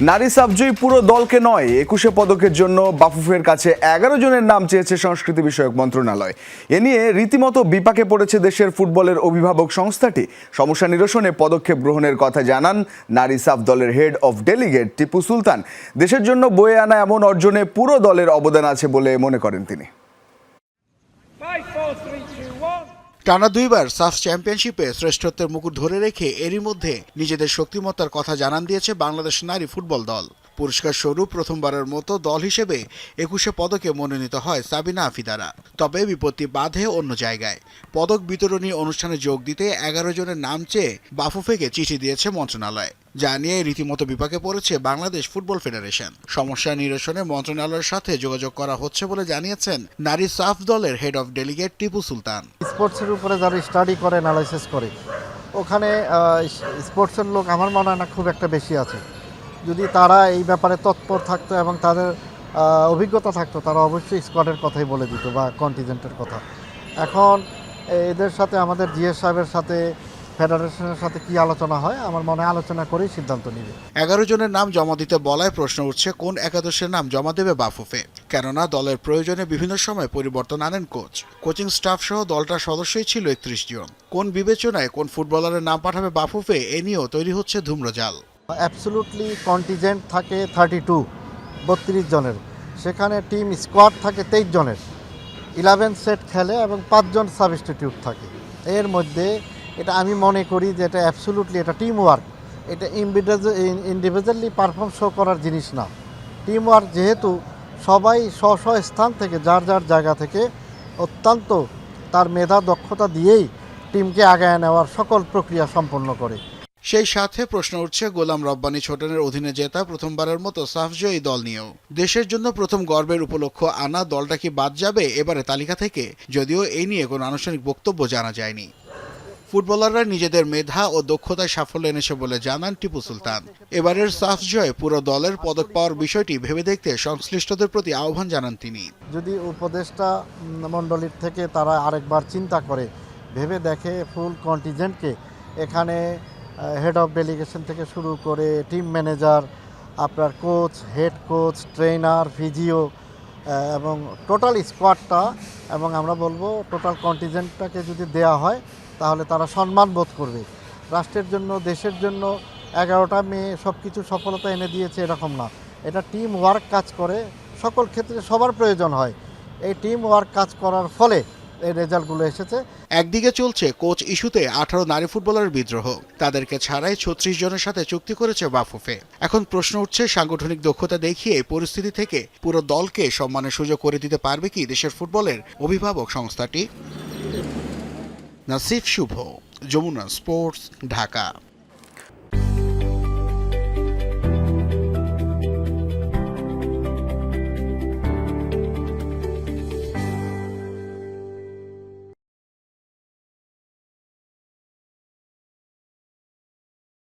নারী সাবজয়ী পুরো দলকে নয়, একুশে পদকের জন্য বাফুফের কাছে এগারো জনের নাম চেয়েছে সংস্কৃতি বিষয়ক মন্ত্রণালয়। এ নিয়ে রীতিমতো বিপাকে পড়েছে দেশের ফুটবলের অভিভাবক সংস্থাটি। সমস্যা নিরসনে পদক্ষেপ গ্রহণের কথা জানান নারী সাফ দলের head of delegate Tipu Sultan. দেশের জন্য বয়ে আনা এমন অর্জনে পুরো দলের অবদান আছে বলে মনে করেন তিনি। টানা দুইবার সাফ চ্যাম্পিয়নশিপে শ্রেষ্ঠত্বের মুকুট ধরে রেখে এরই মধ্যে নিজেদের শক্তিমত্তার কথা জানান দিয়েছে বাংলাদেশ নারী ফুটবল দল। পুরস্কার স্বরূপ প্রথমবারের মতো দল হিসেবে একুশে পদকে মনোনীত হয় সাবিনা আফিদারা। তবে বিপত্তি বাধে অন্য জায়গায়। পদক বিতরণী অনুষ্ঠানে যোগ দিতে এগারো জনের নাম চেয়ে বাফুফেকে চিঠি দিয়েছে মন্ত্রণালয়। যা নিয়ে রীতিমতো বিপাকে পড়েছে বাংলাদেশ ফুটবল ফেডারেশন। সমস্যা নিরসনে মন্ত্রণালয়ের সাথে যোগাযোগ করা হচ্ছে বলে জানিয়েছেন নারী সাফ দলের head of delegate Tipu Sultan. স্পোর্টসের উপরে যারা স্টাডি করে অ্যানালাইসিস করে, ওখানে স্পোর্টসের লোক আমার মনে হয় না খুব একটা বেশি আছে। যদি তারা এই ব্যাপারে তৎপর থাকতো এবং তাদের অভিজ্ঞতা থাকতো, তারা অবশ্যই স্কোয়াডের কথাই বলে দিত বা কন্টিজেন্টের কথা। এখন এদের সাথে, আমাদের জিএস সাহেবের সাথে, ফেডারেশনের সাথে কি আলোচনা হয়? আমার মনে আলোচনা করেই সিদ্ধান্ত নিবে। এগারো জনের নাম জমা দিতে বলায় প্রশ্ন উঠছে, কোন একাদশের নাম জমা দেবে বাফুফে? কেননা দলের প্রয়োজনে বিভিন্ন সময় পরিবর্তন আনেন কোচ। কোচিং স্টাফ সহ দলটার সদস্যই ছিল একত্রিশ জন। কোন বিবেচনায় কোন ফুটবলারের নাম পাঠাবে বাফুফে, এ নিয়েও তৈরি হচ্ছে ধূম্রজাল। অ্যাবসলুটলি কন্টিজেন্ট থাকে থার্টি টু বত্রিশ জনের। সেখানে টিম স্কোয়াড থাকে তেইশ জনের। ইলেভেন সেট খেলে এবং পাঁচজন সাবস্টিটিউট থাকে। এর মধ্যে এটা আমি মনে করি যে এটা অ্যাবসলুটলি এটা টিম ওয়ার্ক এটা ইন্ডিভিজুয়ালি পারফর্ম শো করার জিনিস না। টিম ওয়ার্ক যেহেতু সবাই স্ব স্ব স্থান থেকে, যার যার জায়গা থেকে অত্যন্ত তার মেধা দক্ষতা দিয়েই টিমকে আগায় নেওয়ার সকল প্রক্রিয়া সম্পন্ন করে। সেই সাথে প্রশ্ন উঠছে, গোলাম রব্বানি ছোটনের অধীনে জেতা প্রথমবারের মতো সাফজয়ী দল নিয়েও। দেশের জন্য প্রথম গর্বের উপলক্ষ আনা দলটা কি বাদ যাবে এবারে তালিকা থেকে? যদিও এই নিয়ে কোনো আনুষ্ঠানিক বক্তব্য জানা যায়নি। ফুটবলাররা নিজেদের মেধা ও দক্ষতায় সাফল্য এনেছে বলে জানান টিপু সুলতান। এবারের সাফ জয় পুরো দলের পদক পাওয়ার বিষয়টি ভেবে দেখতে সংশ্লিষ্টদের প্রতি আহ্বান জানান তিনি। যদি উপদেষ্টা মণ্ডলীর থেকে তারা আরেকবার চিন্তা করে, ভেবে দেখে ফুল কন্টিজেন্টকে এখানে হেড অফ ডেলিগেশন থেকে শুরু করে টিম ম্যানেজার আপনার coach head coach trainer physio এবং টোটাল স্কোয়াডটা এবং আমরা বলব টোটাল কন্টিজেন্টটাকে যদি দেয়া হয়, তাহলে তারা সম্মান বোধ করবে। রাষ্ট্রের জন্য, দেশের জন্য এগারোটা মেয়ে সব কিছু সফলতা এনে দিয়েছে এরকম না। এটা টিম ওয়ার্ক কাজ করে, সকল ক্ষেত্রে সবার প্রয়োজন হয়। এই টিম ওয়ার্ক কাজ করার ফলে রেজাল্টগুলো এসেছে। একদিকে চলছে কোচ ইস্যুতে আঠারো নারী ফুটবলার বিদ্রোহ। তাদেরকে ছাড়াই ছত্রিশ জনের সাথে চুক্তি করেছে বাফুফে। এখন প্রশ্ন উঠছে, সাংগঠনিক দক্ষতা দেখিয়ে পরিস্থিতি থেকে পুরো দলকে সম্মানের সুযোগ করে দিতে পারবে কি দেশের ফুটবলের অভিভাবক সংস্থাটি? নাসিফ শুভ, যমুনা স্পোর্টস, ঢাকা।